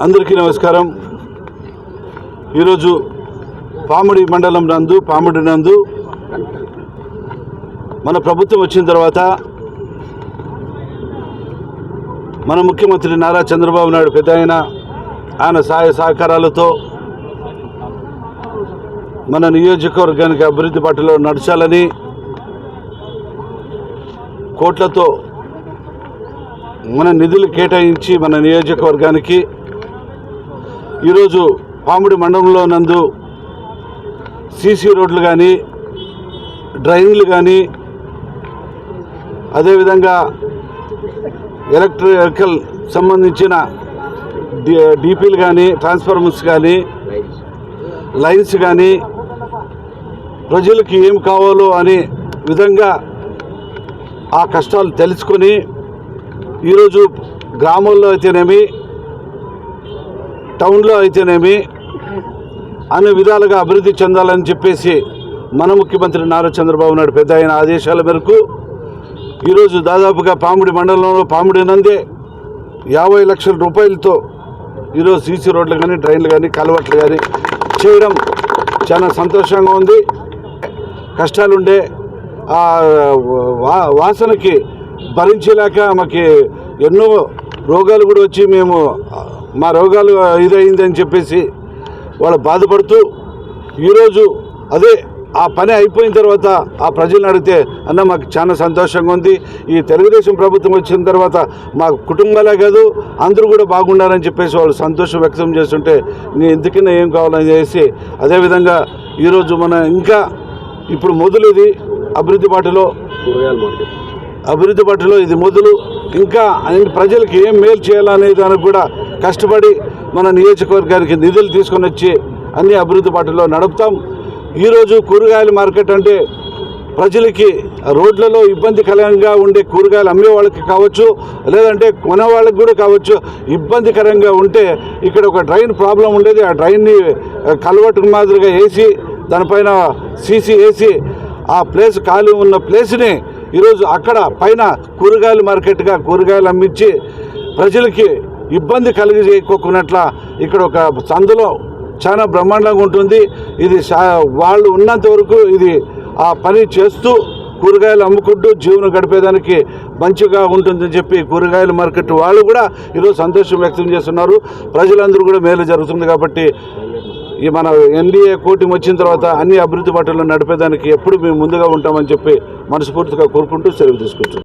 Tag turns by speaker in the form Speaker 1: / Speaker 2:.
Speaker 1: అందరికీ నమస్కారం. ఈరోజు పాముడి మండలం నందు పాముడి నందు మన ప్రభుత్వం వచ్చిన తర్వాత మన ముఖ్యమంత్రి నారా చంద్రబాబు నాయుడు పెద్ద ఆయన ఆయన సహాయ సహకారాలతో మన నియోజకవర్గానికి అభివృద్ధి బాటలో నడచాలని కోట్లతో మన నిధులు కేటాయించి మన నియోజకవర్గానికి ఈరోజు పాముడి మండలంలో నందు సీసీ రోడ్లు కానీ డ్రైన్లు కానీ అదేవిధంగా ఎలక్ట్రికల్ సంబంధించిన డీపీలు కానీ ట్రాన్స్ఫార్మర్స్ కానీ లైన్స్ కానీ ప్రజలకి ఏం కావాలో అనే విధంగా ఆ కష్టాలు తెలుసుకొని ఈరోజు గ్రామాల్లో అయితేనేమి టౌన్లో అయితేనేమి అన్ని విధాలుగా అభివృద్ధి చెందాలని చెప్పేసి మన ముఖ్యమంత్రి నారా చంద్రబాబు నాయుడు పెద్ద ఆయన ఆదేశాల మేరకు ఈరోజు దాదాపుగా పాముడి మండలంలో పాముడి నందే యాభై లక్షల రూపాయలతో ఈరోజు సీసీ రోడ్లు కానీ డ్రైన్లు కానీ కలవట్లు కానీ చేయడం చాలా సంతోషంగా ఉంది. కష్టాలుండే ఆ వా వాసనకి భరించలేక మాకు ఎన్నో రోగాలు కూడా వచ్చి మేము మా రోగాలు ఇదైందని చెప్పేసి వాళ్ళు బాధపడుతూ ఈరోజు అదే ఆ పని అయిపోయిన తర్వాత ఆ ప్రజలను అడిగితే అన్న మాకు చాలా సంతోషంగా ఉంది. ఈ తెలుగుదేశం ప్రభుత్వం వచ్చిన తర్వాత మా కుటుంబాలే కాదు అందరూ కూడా బాగుండాలని చెప్పేసి వాళ్ళు సంతోషం వ్యక్తం చేస్తుంటే నీ ఎందుకన్నా ఏం కావాలని చేసి అదేవిధంగా ఈరోజు మన ఇంకా ఇప్పుడు మొదలు ఇది అభివృద్ధి పాటలో అభివృద్ధి పాటలో ఇది మొదలు. ఇంకా ప్రజలకు ప్రజలకి ఏం మేలు చేయాలనే దానికి కూడా కష్టపడి మన నియోజకవర్గానికి నిధులు తీసుకొని వచ్చి అన్ని అభివృద్ధి పాటల్లో నడుపుతాం. ఈరోజు కూరగాయల మార్కెట్ అంటే ప్రజలకి రోడ్లలో ఇబ్బందికరంగా ఉండే కూరగాయలు అమ్మే వాళ్ళకి కావచ్చు లేదంటే కొనే వాళ్ళకి కూడా కావచ్చు ఇబ్బందికరంగా ఉంటే ఇక్కడ ఒక డ్రైన్ ప్రాబ్లం ఉండేది. ఆ డ్రైన్ని కలవటు మాదిరిగా వేసి దానిపైన సీసీ వేసి ఆ ప్లేస్ ఖాళీ ఉన్న ప్లేస్ని ఈరోజు అక్కడ పైన కూరగాయల మార్కెట్గా కూరగాయలు అమ్మించి ప్రజలకి ఇబ్బంది కలిగజేయకోకున్నట్ల ఇక్కడ ఒక సందులో చాలా బ్రహ్మాండంగా ఉంటుంది. ఇది వాళ్ళు ఉన్నంత వరకు ఇది ఆ పని చేస్తూ కూరగాయలు అమ్ముకుంటూ జీవనం గడిపేదానికి మంచిగా ఉంటుందని చెప్పి కూరగాయల మార్కెట్ వాళ్ళు కూడా ఈరోజు సంతోషం వ్యక్తం చేస్తున్నారు. ప్రజలందరూ కూడా మేలు జరుగుతుంది కాబట్టి ఈ మన ఎన్డీఏ కూటమి వచ్చిన తర్వాత అన్ని అభివృద్ధి బాటల్లో నడిపేదానికి ఎప్పుడు మేము ముందుగా ఉంటామని చెప్పి మనస్ఫూర్తిగా కోరుకుంటూ సెలవు తీసుకుంటున్నాం.